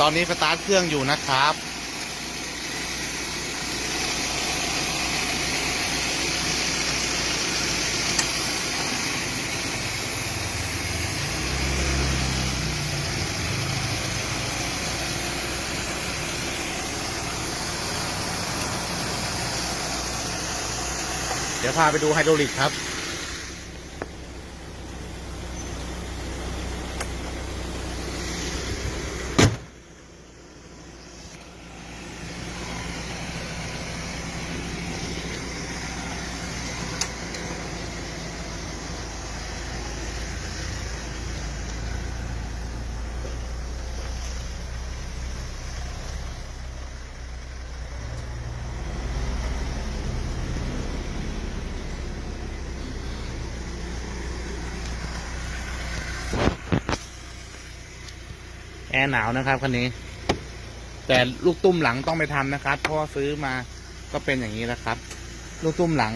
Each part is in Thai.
ตอนนี้สตาร์ทเครื่องอยู่นะครับ เดี๋ยวพาไปดูไฮดรอลิกครับ ร์หนาวนะครับคันนี้ แต่ลูกตุ้มหลังต้องไปทำนะครับ เพราะซื้อมาก็เป็นอย่างนี้แล้วครับ ลูกตุ้มหลัง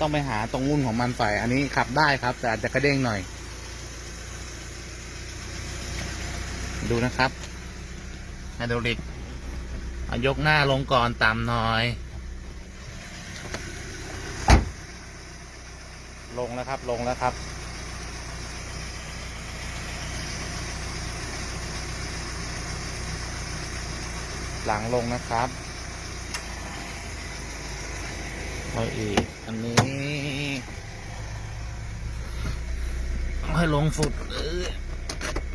ต้องไปหาตรงรุ่นของมันใส่ อันนี้ขับได้ครับ แต่อาจจะกระเด้งหน่อย ดูนะครับไฮดรอลิกยกหน้าลงก่อนต่ำหน่อย ลงแล้วครับ ลงแล้วครับ หลังลงนะครับเอาอีก อันนี้ให้ลงสุดเออ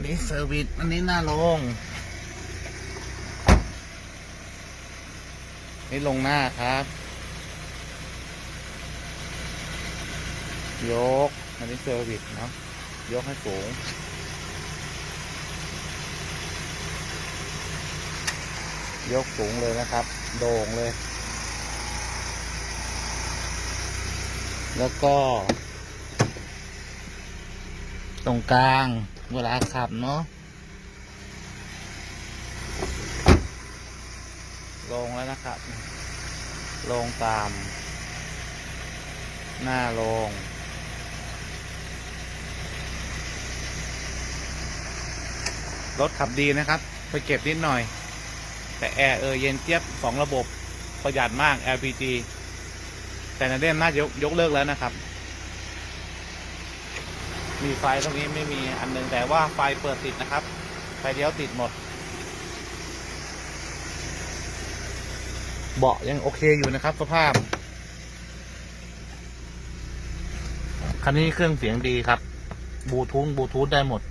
นี่เซอร์วิสอันนี้หน้าลง นี่ลงหน้าครับ ยก อันนี้เซอร์วิสเนาะยกให้สูง ยกสูงเลยนะครับ โด่งเลย แล้วก็ ตรงกลางเวลาขับเนาะลงแล้วนะครับ ลงตาม หน้าลง รถขับดีนะครับ ไปเก็บนิดหน่อย แต่แอร์เออเย็นเจี๊ยบสองระบบประหยัดมาก LPG แต่ในเล่มน่าจะยกยกเลิกแล้วนะครับ มีไฟตรงนี้ไม่มีอันหนึงแต่ว่าไฟเปิดติดนะครับ ไฟเลี้ยวติดหมด เบาะยังโอเคอยู่นะครับ สภาพ คันนี้เครื่องเสียงดีครับ บูทูธบูทูธได้หมด